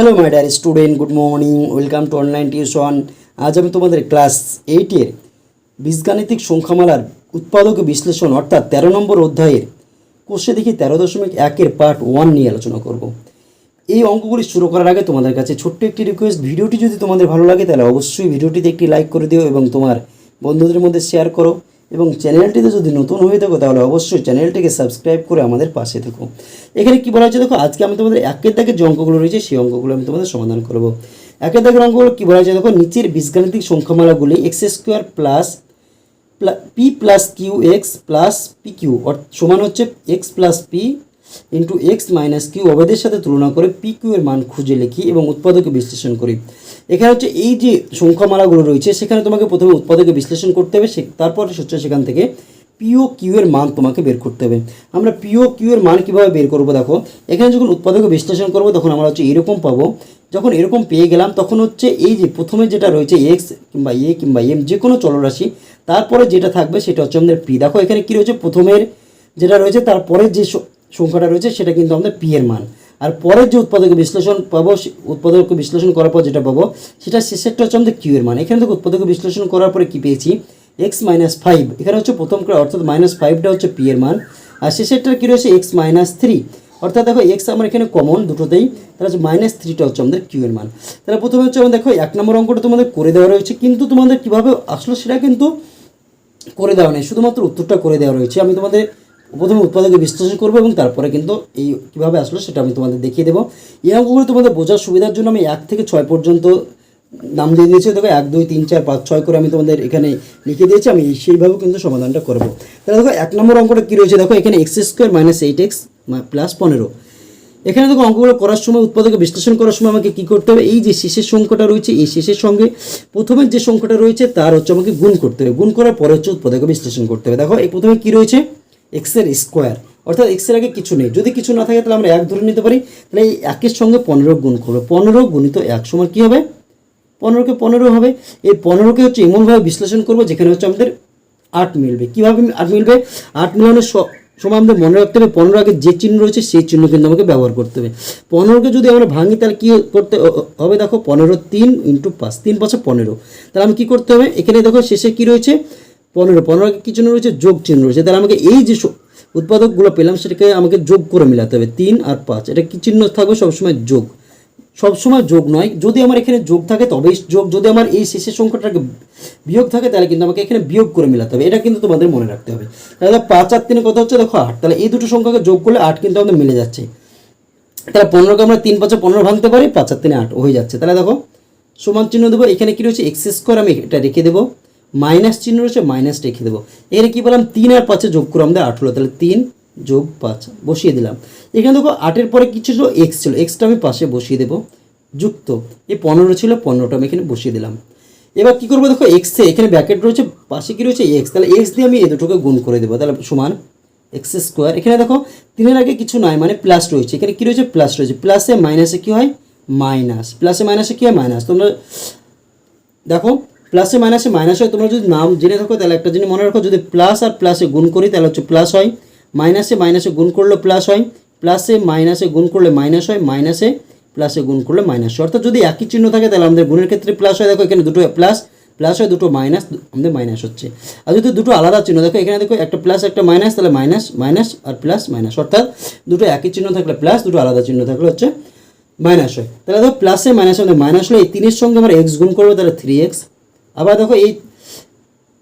Hello my dear student good morning welcome to online tuition আজ আমি তোমাদের class এইটের বীজগাণিতিক সংখ্যামালার উৎপাদক বিশ্লেষণ, অর্থাৎ তেরো নম্বর অধ্যায়ের কোষে দেখি তেরো দশমিক একের পার্ট ওয়ান নিয়ে আলোচনা করব। এই অঙ্কগুলি শুরু করার আগে তোমাদের কাছে ছোট্ট একটি রিকোয়েস্ট ভিডিওটি যদি তোমাদের ভালো লাগে, তাহলে অবশ্যই ভিডিওটিতে একটি লাইক করে দিও এবং তোমার বন্ধুদের মধ্যে শেয়ার করো। এবং চ্যানেলটিতে যদি নতুন হয়ে থাকো, তাহলে অবশ্যই চ্যানেলটিকে সাবস্ক্রাইব করে আমাদের পাশে থেকো। এখানে কি বলা হচ্ছে দেখো, আজকে আমি তোমাদের একের দাগের যে অঙ্কগুলো রয়েছে, সেই অঙ্কগুলো আমি তোমাদের সমাধান করব। একের দাগের অঙ্কগুলো কি বলা হচ্ছে দেখো, নিচের বীজগাণিতিক সংখ্যামালাগুলি x square plus p plus q x plus p q সমান হচ্ছে x plus p into x minus q অবেদের সাথে তুলনা করে পি কিউ এর মান খুঁজে লিখি এবং উৎপাদকে বিশ্লেষণ করি। এখানে হচ্ছে এই যে সংখ্যামালাগুলো রয়েছে, সেখানে তোমাকে প্রথমে উৎপাদকে বিশ্লেষণ করতে হবে, সে তারপর হচ্ছে সেখান থেকে পিও কিউ এর মান তোমাকে বের করতে হবে। আমরা পিও কিউ এর মান কীভাবে বের করব দেখো, এখানে যখন উৎপাদকে বিশ্লেষণ করব, তখন আমরা হচ্ছে এরকম পাবো, যখন এরকম পেয়ে গেলাম, তখন হচ্ছে এই যে প্রথমে যেটা রয়েছে এক্স কিংবা এ কিংবা এম যে কোনো চলরাশি তারপরে যেটা থাকবে সেটা হচ্ছে আমাদের পি দেখো এখানে কী রয়েছে? প্রথমের যেটা রয়েছে তারপরে যে সংখ্যাটা রয়েছে, সেটা কিন্তু আমাদের পি এর মান। আর পরের যে উৎপাদক বিশ্লেষণ পাবো উৎপাদক বিশ্লেষণ করার পর যেটা পাবো, সেটা শেষেরটা হচ্ছে আমাদের কিউ এর মান। এখানে থেকে উৎপাদক বিশ্লেষণ করার পরে কি পেয়েছি? এক্স মাইনাস ফাইভ এখানে হচ্ছে প্রথম ক্রয়, অর্থাৎ মাইনাস ফাইভটা হচ্ছে পি এর মান। আর শেষেরটা কী রয়েছে? এক্স মাইনাস থ্রি অর্থাৎ দেখো এক্স আমার এখানে কমন দুটোতেই, তাহলে হচ্ছে মাইনাস থ্রিটা হচ্ছে আমাদের কিউ এর মান। তাহলে প্রথমে হচ্ছে আমাদের দেখো এক নম্বর অঙ্কটা তোমাদের করে দেওয়া রয়েছে, কিন্তু তোমাদের কীভাবে আসলো সেটা কিন্তু করে দেওয়া নেই। শুধুমাত্র উত্তরটা করে দেওয়া রয়েছে। আমি তোমাদের প্রথমে উৎপাদকে বিশ্লেষণ করব এবং তারপরে কিন্তু এই কীভাবে আসলো সেটা আমি তোমাদের দেখিয়ে দেবো। এই অঙ্কগুলো তোমাদের বোঝার সুবিধার জন্য আমি এক থেকে ছয় পর্যন্ত নাম দিয়ে দিয়েছি। দেখো, এক, দুই, তিন, চার, পাঁচ, ছয় করে আমি তোমাদের এখানে লিখে দিয়েছি। আমি সেইভাবে কিন্তু সমাধানটা করব। তাহলে দেখো, এক নম্বর অঙ্কটা কী রয়েছে? দেখো, এখানে x square minus eight x plus পনেরো। এখানে দেখো, অঙ্কগুলো করার সময় উৎপাদকে বিশ্লেষণ করার সময় আমাকে কী করতে হবে? এই যে শেষের সংখ্যাটা রয়েছে, এই শেষের সঙ্গে প্রথমের যে সংখ্যাটা রয়েছে, তার হচ্ছে আমাকে গুণ করতে হবে। গুণ করার পরে হচ্ছে উৎপাদকে বিশ্লেষণ করতে হবে। দেখো, এই প্রথমে কী রয়েছে? এক্সের স্কোয়ার অর্থাৎ এক্সের আগে কিছু নেই। যদি কিছু না থাকে, তাহলে আমরা এক ধরে নিতে পারি। তাহলে এই একের সঙ্গে পনেরো গুণ করব। পনেরো গুণিত এক সময় কী হবে? পনেরোকে পনেরো হবে। এই পনেরোকে হচ্ছে এমনভাবে বিশ্লেষণ করব, যেখানে হচ্ছে আমাদের আট মিলবে। কীভাবে আট মিলবে? আট মিলানোর সময় আমাদের মনে রাখতে হবে, পনেরো আগে যে চিহ্ন রয়েছে, সেই চিহ্ন কিন্তু আমাকে ব্যবহার করতে হবে। পনেরোকে যদি আমরা ভাঙি, তাহলে কী করতে হবে? দেখো, পনেরো তিন ইন্টু পাঁচ, তিন পাঁচে পনেরো। তাহলে আমি কী করতে হবে? এখানে দেখো, শেষে কী রয়েছে? পনেরো পনেরো কী চিহ্ন রয়েছে? যোগ চিহ্ন রয়েছে। তাহলে আমাকে এই যে উৎপাদকগুলো পেলাম, সেটাকে আমাকে যোগ করে মিলাতে হবে। তিন আর পাঁচ, এটা কী চিহ্ন থাকবে? সবসময় যোগ। সবসময় যোগ নয়। যদি আমার এখানে যোগ থাকে, তবেই যোগ। যদি আমার এই শেষের সংখ্যাটাকে বিয়োগ থাকে, তাহলে কিন্তু আমাকে এখানে বিয়োগ করে মিলাতে হবে। এটা কিন্তু তোমাদের মনে রাখতে হবে। তাহলে পাঁচ আর তিনে কত হচ্ছে, দেখো আট। তাহলে এই দুটো সংখ্যাকে যোগ করলে আট কিন্তু আমাদের মিলে যাচ্ছে। তাহলে পনেরোকে আমরা তিন, পাঁচে পনেরো ভাঙতে পারি, পাঁচ আর তিনে আট হয়ে যাচ্ছে। তাহলে দেখো, সমান চিহ্ন দেবো। এখানে কী রয়েছে? এক্স স্কোয়ার আমি এটা রেখে দেবো। মাইনাস চিহ্ন রয়েছে মাইনাস রেখে দেবো। এখানে কী বললাম তিন আর পাঁচে যোগ করে আমাদের হলো তাহলে তিন যোগ পাঁচ, বসিয়ে দিলাম। এখানে দেখো, আটের পরে কী ছিল? এক্স ছিল। এক্সটা আমি পাশে বসিয়ে দেবো, যুক্ত। এই পনেরো ছিল, পনেরোটা আমি এখানে বসিয়ে দিলাম। এবার কী করব? দেখো এক্সে এখানে ব্যাকেট রয়েছে, পাশে কী রয়েছে? এক্স তাহলে এক্স দিয়ে আমি এই দুটোকে গুণ করে দেবো, তাহলে সমান এক্স স্কোয়ার এখানে দেখো, তিনের আগে কিছু নয় মানে প্লাস রয়েছে। এখানে কী রয়েছে? প্লাস রয়েছে। প্লাসে মাইনাসে কী হয়? মাইনাস প্লাসে মাইনাসে কী হয়? মাইনাস তোমরা দেখো প্লাসে মাইনাসে মাইনাস হয়, তোমরা যদি নাম জেনে থাকো, তাহলে একটা জিনিস মনে রাখো, যদি প্লাস আর প্লাসে গুণ করি, তাহলে হচ্ছে প্লাস হয়। মাইনাসে মাইনাসে গুণ করলে প্লাস হয়, প্লাসে মাইনাসে গুণ করলে মাইনাস হয়, মাইনাসে প্লাসে গুণ করলে মাইনাস হয়। অর্থাৎ যদি একই চিহ্ন থাকে, তাহলে আমাদের গুণের ক্ষেত্রে প্লাস হয়। দেখো, এখানে দুটো প্লাস প্লাস হয়, দুটো মাইনাস, আমাদের মাইনাস হচ্ছে। আর যদি দুটো আলাদা চিহ্ন দেখো, এখানে দেখো, একটা প্লাস, একটা মাইনাস, তাহলে মাইনাস মাইনাস আর প্লাস, মাইনাস। অর্থাৎ দুটো একই চিহ্ন থাকলে প্লাস, দুটো আলাদা চিহ্ন থাকলে হচ্ছে মাইনাস হয়। তাহলে দেখো, প্লাসে মাইনাস আমাদের মাইনাস হলে এই তিনের সঙ্গে আমরা এক্স গুণ করব, তাহলে থ্রি এক্স আবার দেখো এই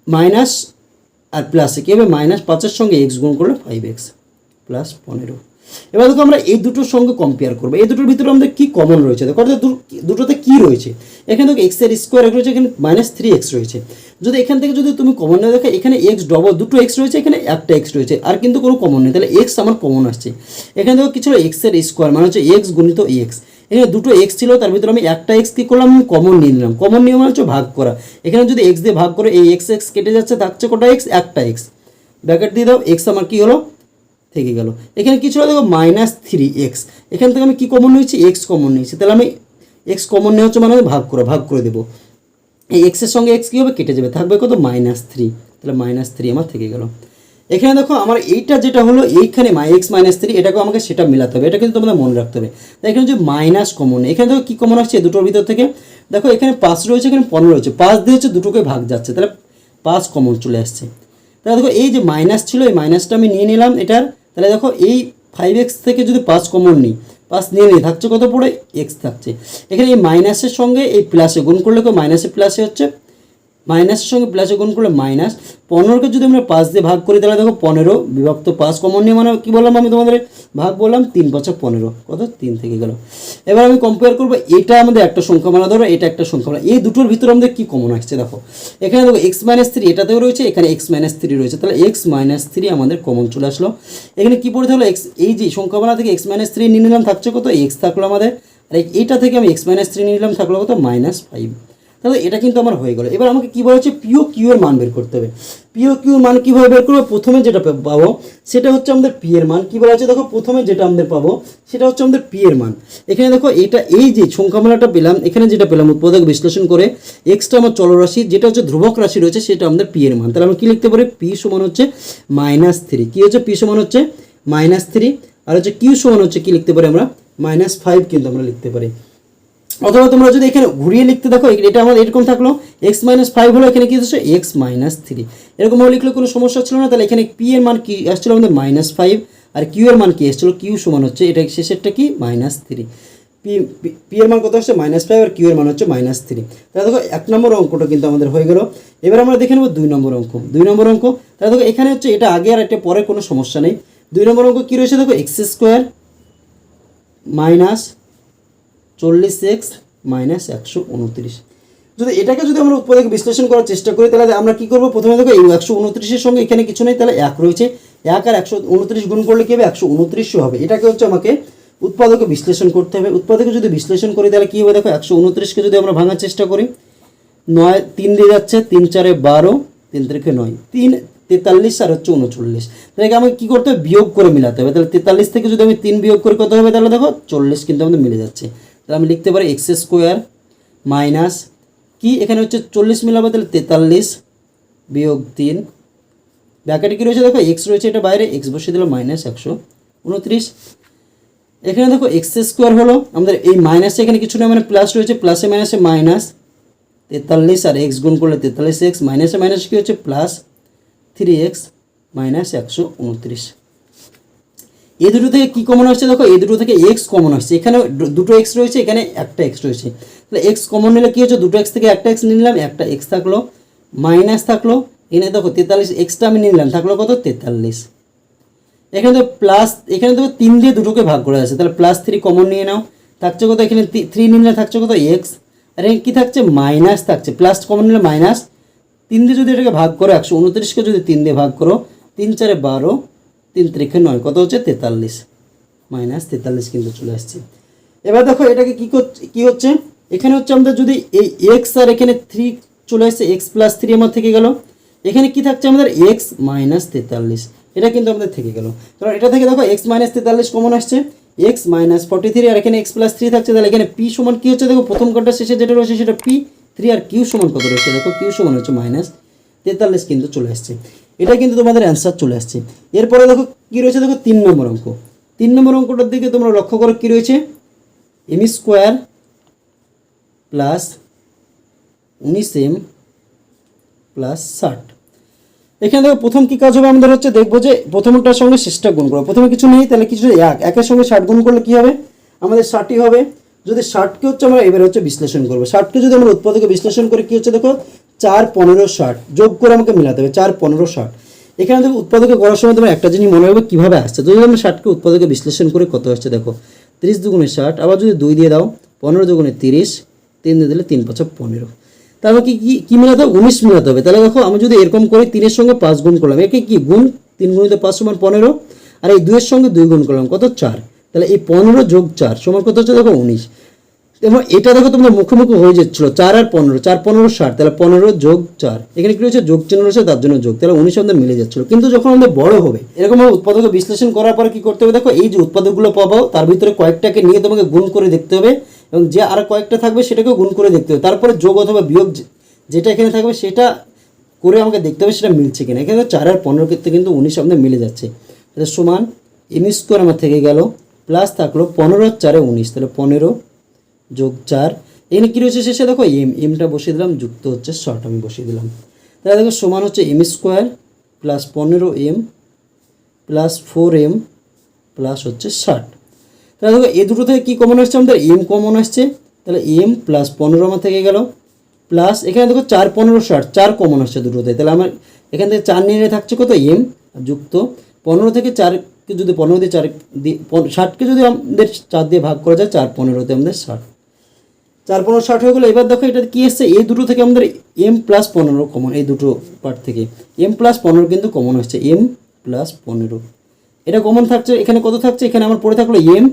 মাইনাস আর প্লাসে কী হবে? মাইনাস পাঁচের সঙ্গে এক্স গুণ করলে ফাইভ এক্স প্লাস পনেরো। এবার দেখো আমরা এই দুটোর সঙ্গে কম্পেয়ার করব। এই দুটোর ভিতরে আমাদের কী কমন রয়েছে? দেখো, অর্থাৎ দুটোতে কী রয়েছে? এখানে দেখো এক্সের স্কোয়ার এক রয়েছে, এখানে মাইনাস থ্রি এক্স রয়েছে। যদি এখান থেকে যদি তুমি কমন না দেখো এখানে এক্স ডবল দুটো এক্স রয়েছে, এখানে একটা এক্স রয়েছে, আর কিন্তু কোনো কমন নেই। তাহলে এক্স আমার কমন আসছে। এখানে দেখো কি ছিল? এক্সের স্কোয়ার মানে হচ্ছে এক্স গুণিত এক্স এখানে দুটো এক্স ছিল, তার ভিতরে আমি একটা এক্স কী করলাম? আমি কমন নিয়ে নিলাম। কমন নিয়ে মানে হচ্ছে ভাগ করা। এখানে যদি এক্স দিয়ে ভাগ করে এই এক্স এক্স কেটে যাচ্ছে থাকছে কটা এক্স একটা এক্স ব্র্যাকেট দিয়ে দাও এক্স আমার কী হলো? থেকে গেল। এখানে কি ছিল? দেখো মাইনাস থ্রি এক্স এখান থেকে আমি কী কমন নিয়েছি? এক্স কমন নিয়েছি। তাহলে আমি এক্স কমন নিয়ে হচ্ছে মানে ভাগ করে ভাগ করে দেবো। এই এক্সের সঙ্গে এক্স কী হবে? কেটে যাবে। থাকবে কত? মাইনাস থ্রি তাহলে মাইনাস থ্রি আমার থেকে গেল। এখানে দেখো আমার এইটা যেটা হলো এইখানে মাই এক্স মাইনাস থ্রি এটাকে আমাকে সেটা মেলাতে হবে। এটা কিন্তু তোমাদের মনে রাখতে হবে। তাই এখানে যে মাইনাস কমন এখানে দেখো কী কমন আসছে? দুটোর ভিতর থেকে। দেখো এখানে পাঁচ রয়েছে, এখানে পনেরো রয়েছে। পাঁচ দিয়ে হচ্ছে দুটোকে ভাগ যাচ্ছে। তাহলে পাঁচ কমন চলে আসছে। তাহলে দেখো এই যে মাইনাস ছিল, এই মাইনাসটা আমি নিয়ে নিলাম এটার। তাহলে দেখো এই ফাইভ এক্স থেকে যদি পাঁচ কমন নিই, পাঁচ নিয়ে নিই থাকছে কত পড়ে? এক্স থাকছে। এখানে এই মাইনাসের সঙ্গে এই প্লাসে গুণ করলে কেউ মাইনাসে প্লাসে হচ্ছে মাইনাসের সঙ্গে প্লাসে গুণ করলে মাইনাস পনেরোকে যদি আমরা পাঁচ দিয়ে ভাগ করি, তাহলে দেখো পনেরো বিভক্ত পাঁচ কমন নিয়ে মানে কী বললাম আমি তোমাদের? ভাগ বললাম তিন পাঁচা পনেরো। কত? তিন থেকে গেল। এবার আমি কম্পেয়ার করব, এটা আমাদের একটা সংখ্যা মানা ধরো, এটা একটা সংখ্যা মানা এই দুটোর ভিতরে আমাদের কী কমন আসছে দেখো। এখানে দেখো এক্স মাইনাস থ্রি এটাতেও রয়েছে, এখানে এক্স মাইনাস থ্রি রয়েছে। তাহলে এক্স মাইনাস থ্রি আমাদের কমন চলে আসলো। এখানে কী পড়ে থাকল? এক্স এই যে সংখ্যা মানা থেকে এক্স মাইনাস থ্রি নিয়ে নিলাম, থাকছে কত? এক্স থাকল আমাদের। আর এই- এইটা থেকে আমি এক্স মাইনাস থ্রি নিয়ে নিলাম, থাকল কত? মাইনাস ফাইভ তাহলে এটা কিন্তু আমার হয়ে গেল। এবার আমাকে কী বলা হচ্ছে পিও কিউ এর মান বের করতে হবে? পিও কিউ এর মান কীভাবে বের করব? প্রথমে যেটা পাবো, সেটা হচ্ছে আমাদের পি এর মান। কী বলা হচ্ছে দেখো? প্রথমে যেটা আমাদের পাবো, সেটা হচ্ছে আমাদের পি এর মান। এখানে দেখো, এটা এই যে সংখ্যামালাটা পেলাম, এখানে যেটা পেলাম, উৎপাদক বিশ্লেষণ করে এক্সট্রা আমার চলরাশি, যেটা হচ্ছে ধ্রুবক রাশি রয়েছে, সেটা আমাদের পি এর মান। তাহলে আমরা কী লিখতে পারি? পি সমান হচ্ছে মাইনাস থ্রি কী হচ্ছে? পি সমান হচ্ছে মাইনাস থ্রি আর হচ্ছে কিউ সমান হচ্ছে কী লিখতে পারি আমরা? মাইনাস ফাইভ কিন্তু আমরা লিখতে পারি। অথবা তোমরা যদি এখানে ঘুরিয়ে লিখতে দেখো এটা আমাদের এরকম থাকল এক্স মাইনাস ফাইভ হলো, এখানে কি হচ্ছে এক্স মাইনাস থ্রি এরকমভাবে লিখলে কোনো সমস্যা ছিল না, তাহলে এখানে পি এর মান কি আসছিল আমাদের মাইনাস ফাইভ আর কিউ এর মান কি এসেছিল কিউ সমান হচ্ছে, এটা শেষেরটা কি? মাইনাস থ্রি পি পি এর মান কত হচ্ছে মাইনাস ফাইভ আর কিউ এর মান হচ্ছে মাইনাস থ্রি তাহলে দেখো, এক নম্বর অঙ্কটা কিন্তু আমাদের হয়ে গেল। এবার আমরা দেখে নেব দুই নম্বর অঙ্ক। দুই নম্বর অঙ্ক, তাহলে দেখো, এখানে হচ্ছে এটা আগে আর এটা পরে কোনো সমস্যা নেই। দুই নম্বর অঙ্ক কী রয়েছে? দেখো এক্স স্কোয়ার মাইনাস চল্লিশ এক্স মাইনাস একশো উনত্রিশ। যদি এটাকে যদি আমরা উৎপাদক বিশ্লেষণ করার চেষ্টা করি, তাহলে আমরা কি করব? প্রথমে দেখো, এই একশো উনত্রিশের সঙ্গে এখানে কিছু নেই, তাহলে এক রয়েছে। এক আর একশো উনত্রিশ গুণ করলে কী হবে? একশো উনত্রিশশো হবে। এটাকে হচ্ছে আমাকে উৎপাদকে বিশ্লেষণ করতে হবে। উৎপাদকে যদি বিশ্লেষণ করি, তাহলে কী হবে? দেখো, একশো উনত্রিশকে যদি আমরা ভাঙার চেষ্টা করি, নয়, তিন দিয়ে যাচ্ছে, তিন চারে বারো, তিন তারিখে নয়, তিন, তেতাল্লিশ আর হচ্ছে উনচল্লিশ। তাহলে আমাকে কী করতে হবে? বিয়োগ করে মিলাতে হবে। তাহলে তেতাল্লিশ থেকে যদি আমি তিন বিয়োগ করি, কত হবে? তাহলে দেখো, চল্লিশ কিন্তু আমাদের মিলে যাচ্ছে। তাহলে আমি লিখতে পারি এক্স স্কোয়ার মাইনাস কি? এখানে হচ্ছে চল্লিশ মিলাবে তাহলে তেতাল্লিশ বিয়োগ তিন। ব্যাকেটে কী রয়েছে? দেখো এক্স রয়েছে এটা বাইরে এক্স বসিয়ে দিল মাইনাস একশো উনত্রিশ। এখানে দেখো এক্স স্কোয়ার হলো আমাদের এই মাইনাসে এখানে কিছু না মানে প্লাস রয়েছে প্লাসে মাইনাসে মাইনাস তেতাল্লিশ আর এক্স গুণ করলে তেতাল্লিশ এক্স মাইনাসে মাইনাস কী হচ্ছে? প্লাস থ্রি এক্স মাইনাস একশো উনত্রিশ। এই দুটো থেকে কী কমন আসছে? দেখো, এ দুটো থেকে এক্স কমন আসছে। এখানে দুটো এক্স রয়েছে, এখানে একটা এক্স রয়েছে। তাহলে এক্স কমন নিলে কী হচ্ছে? দুটো এক্স থেকে একটা এক্স নিলাম, একটা এক্স থাকল মাইনাস থাকল। এখানে দেখো, তেতাল্লিশ এক্সটা আমি নিলাম, থাকল কত? তেতাল্লিশ। এখানে তো প্লাস এখানে দেখো তিন দিয়ে দুটোকে ভাগ করে আছে তাহলে প্লাস থ্রি কমন নিয়ে নাও। থাকছে কত? এখানে থ্রি নিলে থাকছে কত? এক্স আর এখানে কী থাকছে? মাইনাস থাকছে। প্লাস কমন নিলে মাইনাস তিন দিয়ে যদি এটাকে ভাগ করো, একশো উনত্রিশকে যদি তিন দিয়ে ভাগ করো, তিন চারে বারো তিন তিরিখে নয় কত হচ্ছে তেতাল্লিশ। মাইনাস তেতাল্লিশ কিন্তু চলে আসছে। এবার দেখো এটাকে কী কী হচ্ছে? এখানে হচ্ছে আমাদের যদি এই এক্স আর এখানে থ্রি চলে আসছে এক্স প্লাস থ্রি আমার থেকে গেল। এখানে কি থাকছে আমাদের? এক্স মাইনাস তেতাল্লিশ। এটা কিন্তু আমাদের থেকে গেল। কারণ এটা থেকে দেখো এক্স মাইনাস তেতাল্লিশ কমন আসছে। এক্স মাইনাস ফর্টি থ্রি আর এখানে এক্স প্লাস থ্রি থাকছে, তাহলে এখানে পি সমান কী হচ্ছে? দেখো প্রথম কার্ডটা শেষে যেটা রয়েছে সেটা পি থ্রি আর কিউ সমান কত রয়েছে? দেখো কিউ সমান হচ্ছে মাইনাস তেতাল্লিশ কিন্তু চলে আসছে। এটা কিন্তু তোমাদের অ্যান্সার চলে আসছে। এরপরে দেখো, কী রয়েছে? দেখো, তিন নম্বর অঙ্ক। তিন নম্বর অঙ্কটার দিকে তোমরা লক্ষ্য করো কী রয়েছে? এম স্কোয়ার প্লাস উনিশ এম প্লাস ষাট। এখানে দেখো, প্রথম কী কাজ হবে? আমাদের হচ্ছে দেখব যে, প্রথমটার সঙ্গে শেষটা গুণ করব প্রথমে কিছু নেই, তাহলে কিছু এক, একের সঙ্গে ষাট গুণ করলে কী হবে? আমাদের ষাটই হবে। যদি ষাটকে হচ্ছে আমরা এবারে হচ্ছে বিশ্লেষণ করব। ষাটকে যদি আমরা উৎপাদকে বিশ্লেষণ করে, কী হচ্ছে দেখো? চার পনেরো ষাট। যোগ করে আমাকে মিলাতে হবে, চার পনেরো ষাট। এখানে দেখো, উৎপাদকে করার সময় তোমার একটা জিনিস মনে হবে কীভাবে আসছে। যদি আমরা ষাটকে উৎপাদকে বিশ্লেষণ করে কত আসছে, দেখো, তিরিশ দুগুণে ষাট, আবার যদি দুই দিয়ে দাও, পনেরো দুগুণে তিরিশ, তিন দিয়ে দিলে তিন পাঁচ, পনেরো। তারপর কি কি কি মেলাতে হবে? উনিশ মেলাতে হবে। তাহলে দেখো, আমি যদি এরকম করে তিনের সঙ্গে পাঁচ গুণ করলাম, একে কি, গুণ? তিন গুণিত পাঁচ সমান পনেরো, আর এই দুইয়ের সঙ্গে দুই গুণ করলাম, কত? চার। তাহলে এই পনেরো যোগ চার সমান কত হচ্ছে, দেখো, উনিশ। এবং এটা দেখো তোমাদের মুখোমুখি হয়ে যাচ্ছিল, চার আর পনেরো, চার, পনেরো, ষাট, তাহলে পনেরো যোগ চার। এখানে কি রয়েছে? যোগ চিহ্ন রয়েছে, তার জন্য যোগ। তাহলে উনিশ আমাদের মিলে যাচ্ছিল। কিন্তু যখন আমাদের বড় হবে এরকম উৎপাদক বিশ্লেষণ করার পর কি করতে হবে? দেখো, এই যে উৎপাদকগুলো পাবো, তার ভিতরে কয়েকটাকে নিয়ে তোমাকে গুণ করে দেখতে হবে এবং যে আর কয়েকটা থাকবে সেটাকেও গুণ করে দেখতে হবে। তারপরে যোগ অথবা বিয়োগ যেটা এখানে থাকবে সেটা করে আমাকে দেখতে হবে সেটা মিলছে কিনা। এখানে চার আর পনেরো ক্ষেত্রে কিন্তু উনিশ আমাদের মিলে যাচ্ছে। সমান, এম স্কোয়ার আমার থেকে গেল, প্লাস থাকল পনেরো চারে উনিশ। তাহলে পনেরো যোগ চার। এখানে কী রয়েছে শেষে? দেখো এম এমটা বসিয়ে দিলাম, যুক্ত হচ্ছে শর্ট আমি বসিয়ে দিলাম। তাহলে দেখো, সমান হচ্ছে এম স্কোয়ার প্লাস পনেরো m plus four m plus হচ্ছে ষাট। তাহলে দেখো, এ দুটো থেকে কী কমন আসছে আমাদের? এম কমন আসছে। তাহলে এম প্লাস পনেরো আমার থেকে গেল। প্লাস এখানে দেখো, চার, পনেরো, ষাট, চার কমন আসছে দুটোতে তাহলে আমার এখান থেকে চার নিয়ে থাকছে কত? এম যুক্ত পনেরো থেকে চারকে যদি পনেরো দিয়ে চার দিয়ে ষাটকে যদি আমাদের চার দিয়ে ভাগ করা যায়, চার, পনেরোতে আমাদের ষাট। চার, পনেরো, ষাট হয়ে গেলো। এবার দেখো এটা কী এসছে? এই দুটো থেকে আমাদের এম প্লাস পনেরো কমন এই দুটো পার্ট থেকে। এম প্লাস পনেরো কিন্তু কমন হচ্ছে এম প্লাস পনেরো। এটা কমন থাকছে, এখানে কত থাকছে? এখানে আমার পড়ে থাকল এম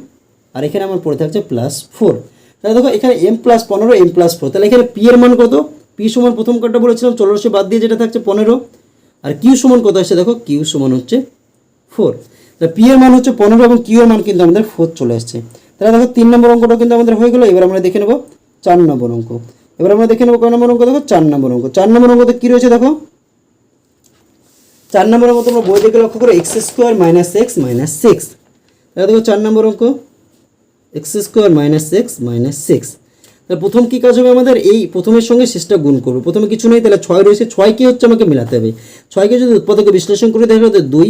আর এখানে আমার পড়ে থাকছে প্লাস ফোর তাহলে দেখো, এখানে এম প্লাস পনেরো এম প্লাস ফোর তাহলে এখানে পি এর মান কত? পি সমান প্রথম কার্ডটা বলেছিলাম চল্লিশে বাদ দিয়ে যেটা থাকছে পনেরো। আর কিউ সমান কত আসছে? দেখো কিউ সমান হচ্ছে ফোর তাহলে পি এর মান হচ্ছে পনেরো এবং কিউ এর মান কিন্তু আমাদের ফোর চলে আসছে। তাহলে দেখো, তিন নম্বর অঙ্কটা কিন্তু আমাদের হয়ে গেলো। এবার আমরা দেখে নেব চার নম্বর অঙ্ক। এবার আমরা দেখে নেব কয় নম্বর অঙ্ক, দেখো চার নম্বর অঙ্ক। চার নম্বর অঙ্কতে কী রয়েছে দেখো? চার নম্বর অঙ্ক তোমরা বই থেকে লক্ষ্য করো x square minus x minus six. তাহলে দেখো চার নম্বর অঙ্ক, x square minus x minus six. তাহলে প্রথম কী কাজ হবে আমাদের? এই প্রথমের সঙ্গে শেষটা গুণ করব। প্রথমে কিছু নেই, তাহলে ছয় রয়েছে, ছয় কী হচ্ছে আমাকে মেলাতে হবে। ছয়কে যদি উৎপাদকে বিশ্লেষণ করে দেখা যাবে দুই,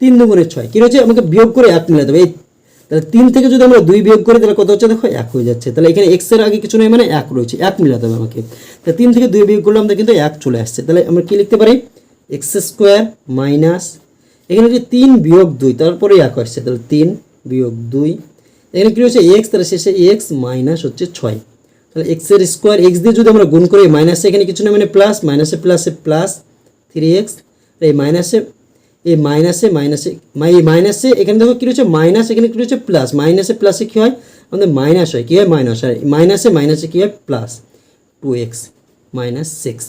তিন দুগুণের ছয়। কী রয়েছে? আমাকে বিয়োগ করে এক মেলাতে হবে। এই তাহলে তিন থেকে যদি আমরা দুই বিয়োগ করি, তাহলে কত হচ্ছে? দেখো, এক হয়ে যাচ্ছে। তাহলে এখানে এক্সের আগে কিছু নেই মানে এক রয়েছে। এক মিলাতে হবে আমাকে। তাহলে তিন থেকে দুই বিয়োগ করলে আমাদের কিন্তু এক চলে আসছে। তাহলে আমরা কী লিখতে পারি? এক্স স্কোয়ার মাইনাস এখানে যে তিন বিয়োগ দুই, তারপরে এক আসছে। তাহলে তিন বিয়োগ দুই, এখানে কী রয়েছে এক্স তাহলে শেষে এক্স মাইনাস হচ্ছে ছয়। তাহলে এক্সের স্কোয়ার এক্স দিয়ে যদি আমরা গুণ করি মাইনাসে এখানে কিছু না মানে প্লাস মাইনাসে প্লাসে প্লাস থ্রি এক্স এই মাইনাসে এই মাইনাসে মাইনাসে এই মাইনাসে এখানে দেখো কী রয়েছে? মাইনাস এখানে কী রয়েছে? প্লাস মাইনাসে প্লাসে কী হয়? আমাদের মাইনাস হয়। কী হয়? মাইনাস হয়। মাইনাসে মাইনাসে কী হয়? Plus two x minus six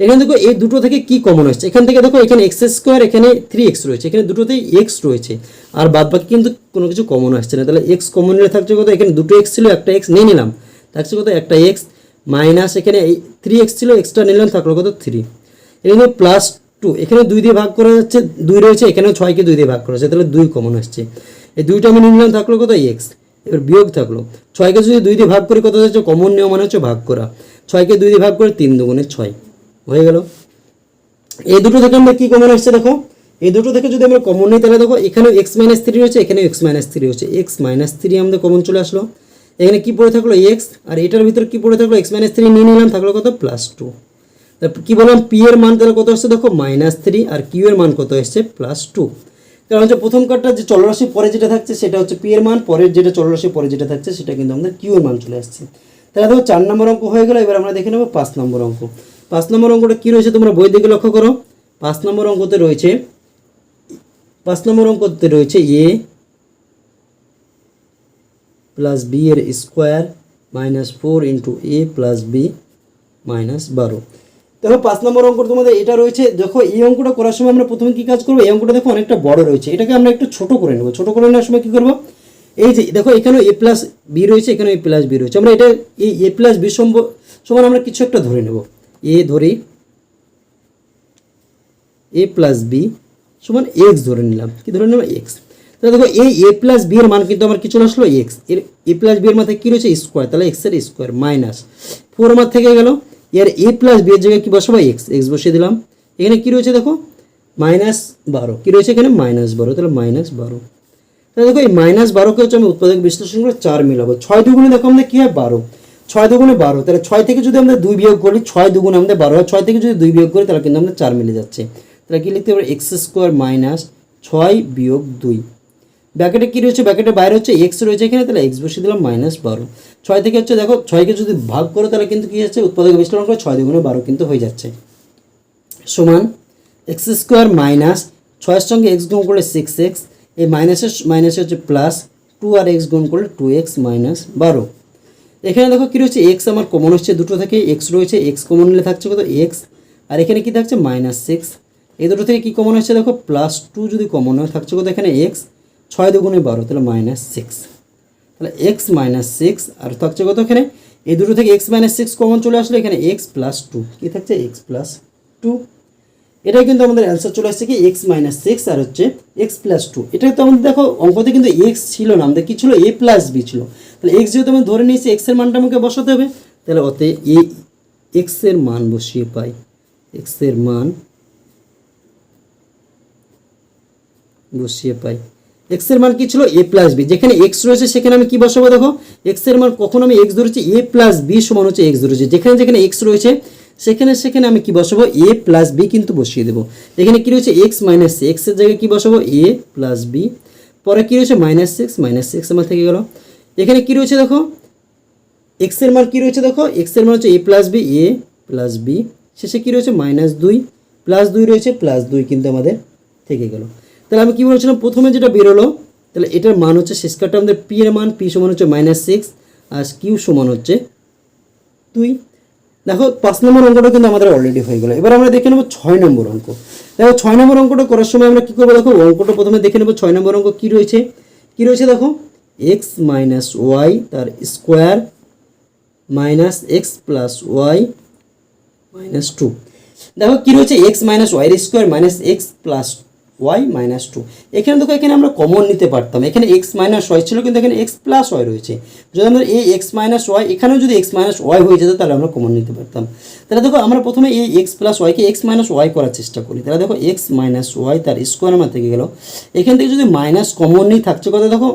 এখানে দেখো, এই দুটো থেকে কি কমন আসছে এখান থেকে দেখো, এখানে এক্স স্কোয়ার এখানে থ্রি এক্স রয়েছে। এখানে দুটোতেই এক্স রয়েছে। আর বাদ বাকি কিন্তু কোনো কিছু কমন আসছে না। তাহলে এক্স কমন নিলে থাকছে কত? এখানে দুটো এক্স ছিল, একটা এক্স নিয়ে নিলাম। থাকছে কত? একটা এক্স মাইনাস এখানে এই থ্রি এক্স ছিল এক্সট্রা নিলাম, থাকল কত? থ্রি এখানে প্লাস টু এখানে দুই দিয়ে ভাগ করা যাচ্ছে, দুই রয়েছে, এখানেও ছয়কে দুই দিয়ে ভাগ করা যাচ্ছে, তাহলে দুই কমন আসছে। এই দুইটা আমি নিলাম থাকল কত? এক্স এবার বিয়োগ থাকল। ছয়কে যদি দুই দিয়ে ভাগ করে, কত হচ্ছে? কমন নিয়ম মানে হচ্ছে ভাগ করা। ছয়কে দুই দিয়ে ভাগ করে তিন দুগুণে ছয়, হয়ে গেল। এই দুটো থেকে আমরা কি কমন আসছে দেখো? এই দুটো থেকে যদি আমরা কমন নিই, তাহলে দেখো, এখানেও এক্স মাইনাস থ্রি রয়েছে এখানেও এক্স মাইনাস থ্রি রয়েছে এক্স মাইনাস থ্রি আমাদের কমন চলে আসলো। এখানে কি পড়ে থাকল? এক্স আর এটার ভিতরে কি পড়ে থাকল? এক্স মাইনাস থ্রি নিয়ে নিলাম, থাকল কত? প্লাস টু কি বললাম? পি এর মান তাহলে কত আসছে দেখো? মাইনাস থ্রি আর কিউ এর মান কত এসছে? প্লাস টু কারণ হচ্ছে প্রথম কার্ডটা যে চলরাশি পরে যেটা থাকছে সেটা হচ্ছে পি এর মান, পরের যেটা চলরাশি পরে যেটা থাকছে সেটা কিন্তু আমাদের কিউ এর মান চলে আসছে। তাহলে দেখো, চার নম্বর অঙ্ক হয়ে গেল, এবার আমরা দেখে নেব পাঁচ নম্বর অঙ্ক। পাঁচ নম্বর অঙ্কটা কী রয়েছে তোমরা বই দিকে লক্ষ্য করো। পাঁচ নম্বর অঙ্কতে রয়েছে, পাঁচ নম্বর অঙ্কতে রয়েছে এ প্লাস বি এর square minus four into a plus b minus বারো। দেখো, পাঁচ নম্বর অঙ্ক তোমাদের এটা রয়েছে। দেখো, এই অঙ্কটা করার সময় আমরা প্রথমে কী কাজ করব? এই অঙ্কটা দেখো অনেকটা বড় রয়েছে। এটাকে আমরা একটু ছোট করে নেব। ছোট করে নেওয়ার সময় কী করব? এই যে, দেখো, এখানেও এ প্লাস বি রয়েছে, এখানেও এ প্লাস বি রয়েছে। আমরা এটা, এই এ প্লাস বি সম্ভব সমান আমরা কিছু একটা ধরে নেব। এ ধরি, এ প্লাস বি সমান এক্স ধরে নিলাম। কি ধরে নিলাম? এক্স। তাহলে দেখো, এই এ প্লাস বি এর মান কিন্তু আমার কিছু আসলো? এক্স। এর, এ প্লাস বি এর মাথায় কী রয়েছে? স্কোয়ার। তাহলে এক্সের স্কোয়ার মাইনাস ফোর মার থেকে গেল এর এ প্লাস বি এর জায়গায় কী বসাবো? এক্স এক্স বসিয়ে দিলাম। এখানে কী রয়েছে দেখো? মাইনাস বারো। কী রয়েছে এখানে? মাইনাস বারো। তাহলে মাইনাস বারো। তাহলে দেখো এই মাইনাস বারোকে হচ্ছে আমি উৎপাদক বিশ্লেষণ করে চার মিলাবো। ছয় দুগুণে দেখো আমাদের কী হয়? বারো। ছয় দুগুণে বারো। তাহলে ছয় থেকে যদি আমরা দুই বিয়োগ করি, ছয় দুগুণে আমাদের বারো হয়। ছয় থেকে যদি দুই বিয়োগ করি, তাহলে কিন্তু আমাদের চার মিলে যাচ্ছে। তাহলে কী লিখতে পারি এক্স স্কোয়ার মাইনাস ছয় বিয়োগ দুই। ব্যাকেটে কী রয়েছে? ব্যাকেটে বাইরে হচ্ছে এক্স রয়েছে এখানে, তাহলে এক্স বসিয়ে দিলাম মাইনাস বারো। ছয় থেকে হচ্ছে দেখো ছয়কে যদি ভাগ করো, তাহলে কিন্তু কী হচ্ছে? উৎপাদক বিশ্লেষণ করে ছয় দুগুণে বারো কিন্তু হয়ে যাচ্ছে। সমান এক্স স্কোয়ার মাইনাস ছয়ের সঙ্গে এক্স গুণ করলে সিক্স এক্স এই মাইনাসের মাইনাসে হচ্ছে প্লাস টু আর এক্স গুণ করলে টু এক্স মাইনাস বারো। এখানে দেখো কী রয়েছে? এক্স আমার কমন হচ্ছে দুটো থেকে এক্স রয়েছে এক্স কমন নিলে থাকছে কত? এক্স আর এখানে কী থাকছে? মাইনাস সিক্স এই দুটো থেকে কী কমন হচ্ছে দেখো? প্লাস টু যদি কমন হয়, থাকছে কত এখানে এক্স ছয় দুগুণে বারো, তাহলে মাইনাস সিক্স তাহলে এক্স মাইনাস সিক্স আর থাকছে কত এখানে? এই দুটো থেকে এক্স মাইনাস সিক্স কমন চলে আসলে এখানে এক্স প্লাস টু কী থাকছে? এক্স প্লাস টু এটাই কিন্তু আমাদের অ্যান্সার চলে আসছে কি? এক্স মাইনাস সিক্স আর হচ্ছে এক্স প্লাস টু এটা তো আমাদের দেখো, অঙ্কতে কিন্তু এক্স ছিল না, আমাদের কি ছিল? এ প্লাস বি ছিল। তাহলে এক্স যেহেতু আমি ধরে নিয়েছি এক্সের মানটা আমাকে বসাতে হবে, তাহলে ওতে এ এক্সের মান বসিয়ে পাই। এক্সের মান বসিয়ে পাই। এক্সের মান কি ছিল? এ প্লাস বি যেখানে এক্স রয়েছে, সেখানে আমি কি বসাবো দেখো? এক্সের মান কখন আমি এক্স ধরেছি? এ প্লাস বি সমান হচ্ছে এক্স ধরেছি। যেখানে যেখানে এক্স রয়েছে, সেখানে সেখানে আমি কি বসাবো? এ প্লাস বি কিন্তু বসিয়ে দেবো। এখানে কি রয়েছে? এক্স মাইনাস এক্সের জায়গায় কি বসাবো? এ প্লাস বি পরে কি রয়েছে? মাইনাস সিক্স মাইনাস সিক্স আমার থেকে গেল। এখানে কি রয়েছে দেখো? এক্সের মান কি রয়েছে দেখো? এক্সের মান হচ্ছে a plus b a plus b শেষে কি রয়েছে? মাইনাস দুই। প্লাস দুই রয়েছে প্লাস দুই কিন্তু আমাদের থেকে গেল। তাহলে আমি কি বলেছিলাম? প্রথমে যেটা বেরোলো, তাহলে এটার মান হচ্ছে শেষকারটা আমাদের পি এর মান পি সমান হচ্ছে মাইনাস সিক্স আর কিউ সমান হচ্ছে দুই। দেখো, পাঁচ নম্বর অঙ্কটা কিন্তু আমাদের অলরেডি হয়ে গেলো। এবার আমরা দেখে নেব ছয় নম্বর অঙ্ক। দেখো, ছয় নম্বর অঙ্কটা করার সময় আমরা কী করব? দেখো, অঙ্কটা প্রথমে দেখে নেব ছয় নম্বর অঙ্ক কী রয়েছে। কী রয়েছে দেখো? এক্স মাইনাস ওয়াই তার square minus x plus y minus two দেখো, কী রয়েছে? X minus y square minus x plus y minus two এখানে দেখো, এখানে আমরা কমন নিতে পারতাম। এখানে এক্স মাইনাস ওয়াই ছিল, কিন্তু এখানে এক্স প্লাস ওয়াই রয়েছে। যদি আমরা এই এক্স মাইনাস ওয়াই এখানেও যদি এক্স মাইনাস ওয়াই হয়ে যেত, তাহলে আমরা কমন নিতে পারতাম। তাহলে দেখো, আমরা প্রথমে এই এক্স প্লাস ওয়াইকে এক্স মাইনাস ওয়াই করার চেষ্টা করি। তাহলে দেখো এক্স মাইনাস ওয়াই তার স্কোয়ার আমার থেকে গেল। এখান থেকে যদি মাইনাস কমন নিয়ে থাকছে কথা দেখো?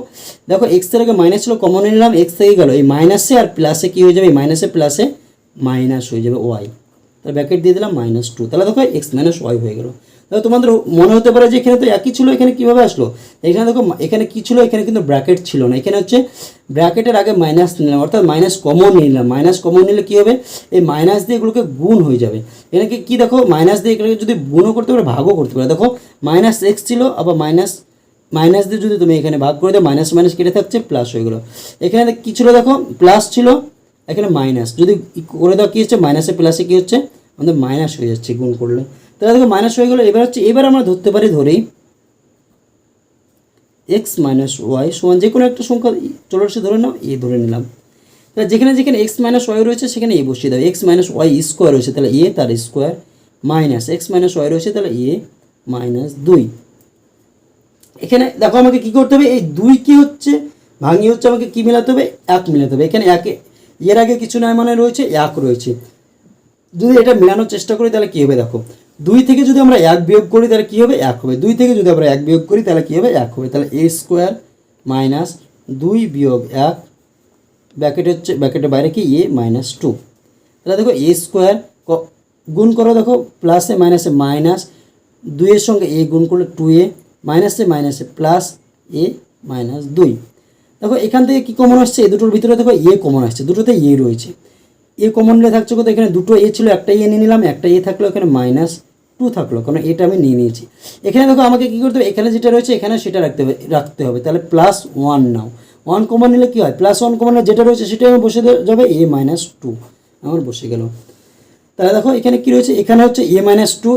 দেখো এক্সের আগে মাইনাস ছিল কমন নিলাম এক্স থেকে গেল। এই মাইনাসে আর প্লাসে কী হয়ে যাবে? এই মাইনাসে প্লাসে মাইনাস হয়ে যাবে ওয়াই তাহলে ব্যাকেট দিয়ে দিলাম মাইনাস টু তাহলে দেখো এক্স মাইনাস ওয়াই হয়ে গেল। তোমাদের মনে হতে পারে যে এখানে তো একই ছিল, এখানে কীভাবে আসলো? এখানে দেখো এখানে কী ছিল, এখানে কিন্তু ব্র্যাকেট ছিল না। এখানে হচ্ছে ব্র্যাকেটের আগে মাইনাস নিলাম, অর্থাৎ মাইনাস কমন নিলাম। মাইনাস কমন নিলে কী হবে? এই মাইনাস দিয়ে এগুলোকে গুণ হয়ে যাবে। এখানে কি দেখো? মাইনাস দিয়ে এগুলোকে যদি গুণও করতে পারে, ভাগও করতে পারে। দেখো মাইনাস এক্স ছিল, আবার মাইনাস মাইনাস দিয়ে যদি তুমি এখানে ভাগ করে দাও মাইনাস মাইনাস কেটে থাকছে প্লাস হয়ে গেলো। এখানে কী ছিল দেখো? প্লাস ছিল, এখানে মাইনাস যদি করে দাও, কী হচ্ছে? মাইনাসে প্লাসে কী হচ্ছে? আমাদের মাইনাস হয়ে যাচ্ছে, গুণ করলে। তাহলে দেখো মাইনাস হয়ে গেলো, এবার হচ্ছে, এবার আমরা ধরতে পারি ধরেই এক্স মাইনাস ওয়াই সমান যে কোনো একটা সংখ্যা চলে আসে ধরে নাও এ ধরে নিলাম। তাহলে যেখানে যেখানে এক্স মাইনাস ওয়াই রয়েছে, সেখানে এ বসিয়ে দাও। এক্স মাইনাস ওয়াই স্কোয়ার রয়েছে, তাহলে এ তার square minus x minus y রয়েছে, তাহলে এ মাইনাস দুই। এখানে দেখো আমাকে কি করতে হবে, এই দুই কি হচ্ছে ভাঙিয়ে হচ্ছে, আমাকে কি মেলাতে হবে, এক মেলাতে হবে। এখানে একে, এর আগে কিছু নয় মানে রয়েছে, এক রয়েছে। যদি এটা মেলানোর চেষ্টা করি, তাহলে কী হবে দেখো? দুই থেকে যদি আমরা এক বিয়োগ করি, তাহলে কী হবে? এক হবে। দুই থেকে যদি আমরা এক বিয়োগ করি, তাহলে কী হবে? এক হবে। তাহলে এ স্কোয়ার মাইনাস দুই বিয়োগ এক ব্যাকেট হচ্ছে ব্যাকেটের বাইরে কি? এ মাইনাস টু তাহলে দেখো এ স্কোয়ার গুণ করো দেখো প্লাসে মাইনাসে মাইনাস দুইয়ের সঙ্গে এ গুণ করলে টু এ মাইনাসে মাইনাসে প্লাস এ মাইনাস দুই। দেখো, এখান থেকে কী কমন আসছে? এ দুটোর ভিতরে দেখো এ কমন আসছে। দুটোতে এ রয়েছে। এ কমন নিয়ে থাকছে কত? এখানে দুটো এ ছিল, একটা এ নিয়ে নিলাম, একটা এ থাকল এখানে মাইনাস টু থাকল, কারণ এটা আমি নিয়ে নিয়েছি। এখানে দেখো আমাকে কী করতে হবে? এখানে যেটা রয়েছে, এখানে সেটা রাখতে হবে রাখতে হবে। তাহলে প্লাস ওয়ান নাও। ওয়ান কমন নিলে কী হয়? প্লাস ওয়ান কমন যেটা রয়েছে, সেটাই আমার বসে যাবে এ মাইনাস টু আমার বসে গেল। তাহলে দেখো, এখানে কী রয়েছে? এখানে হচ্ছে এ মাইনাস টু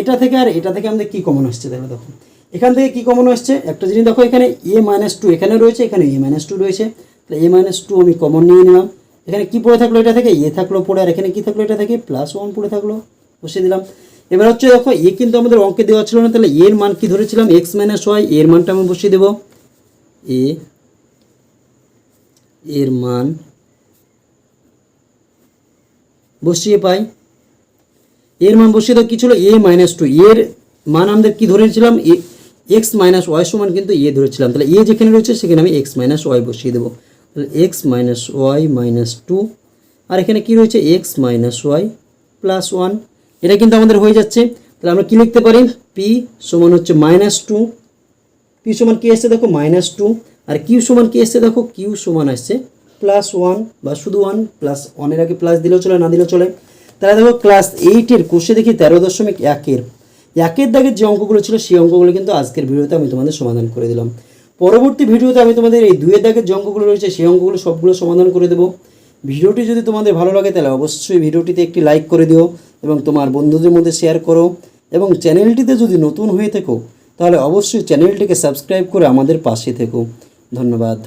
এটা থেকে আর এটা থেকে আমাদের কী কমন আসছে? তাহলে দেখো। এখান থেকে কী কমন আসছে? একটা জিনিস দেখো, এখানে এ মাইনাস টু এখানে রয়েছে, এখানে এ মাইনাস টু রয়েছে। তাহলে এ মাইনাস টু আমি কমন নিয়ে নিলাম। এখানে কি পড়ে থাকল? এটা থেকে এ থাকল পড়ে, আর এখানে কি থাকল? এটা থেকে প্লাস ওয়ান পড়ে থাকল। বসিয়ে দিলাম। এবার হচ্ছে দেখো, এ কিন্তু আমাদের অঙ্কে দেওয়া ছিল না, তাহলে এর মান কি ধরেছিলাম? এক্স মাইনাস ওয়াই এর মানটা আমি বসিয়ে দেবো। এ, এর মান বসিয়ে পাই। এর মান বসিয়ে দেওয়া কি ছিল? এ মাইনাস টু এর মান আমাদের কি ধরেছিলাম? এ এক্স মাইনাস ওয়াই সমান কিন্তু এ ধরেছিলাম। তাহলে এ যেখানে রয়েছে, সেখানে আমি এক্স মাইনাস ওয়াই বসিয়ে দেবো। তাহলে x minus y minus two আর এখানে কি রয়েছে? X minus y plus one এটা কিন্তু আমাদের হয়ে যাচ্ছে। তাহলে আমরা কী লিখতে পারি? পি সমান হচ্ছে মাইনাস টু পি সমান কী আসছে দেখো? মাইনাস টু আর কিউ সমান কী আসছে দেখো? কিউ সমান আসছে প্লাস ওয়ান বা শুধু ওয়ান প্লাস ওয়ানের আগে প্লাস দিলেও চলে, না দিলেও চলে। তাহলে দেখো ক্লাস এইটের কোষে দেখি তেরো দশমিক একের। একের দাগের যে অঙ্কগুলো ছিল, সেই অঙ্কগুলো কিন্তু আজকের ভিডিওতে আমি তোমাদের সমাধান করে দিলাম। পরবর্তী ভিডিওতে আমি তোমাদের এই দুয়ের দাগের যে অঙ্কগুলো রয়েছে, সেই অঙ্কগুলো সবগুলো সমাধান করে দেবো। ভিডিওটি যদি তোমাদের ভালো লাগে, তাহলে অবশ্যই ভিডিওটিতে একটি লাইক করে দিও। এবং তোমার বন্ধুদের মধ্যে শেয়ার করো এবং চ্যানেলটিতে যদি নতুন হয়ে থেকো, তাহলে অবশ্যই চ্যানেলটিকে সাবস্ক্রাইব করে আমাদের পাশে থেকো। ধন্যবাদ।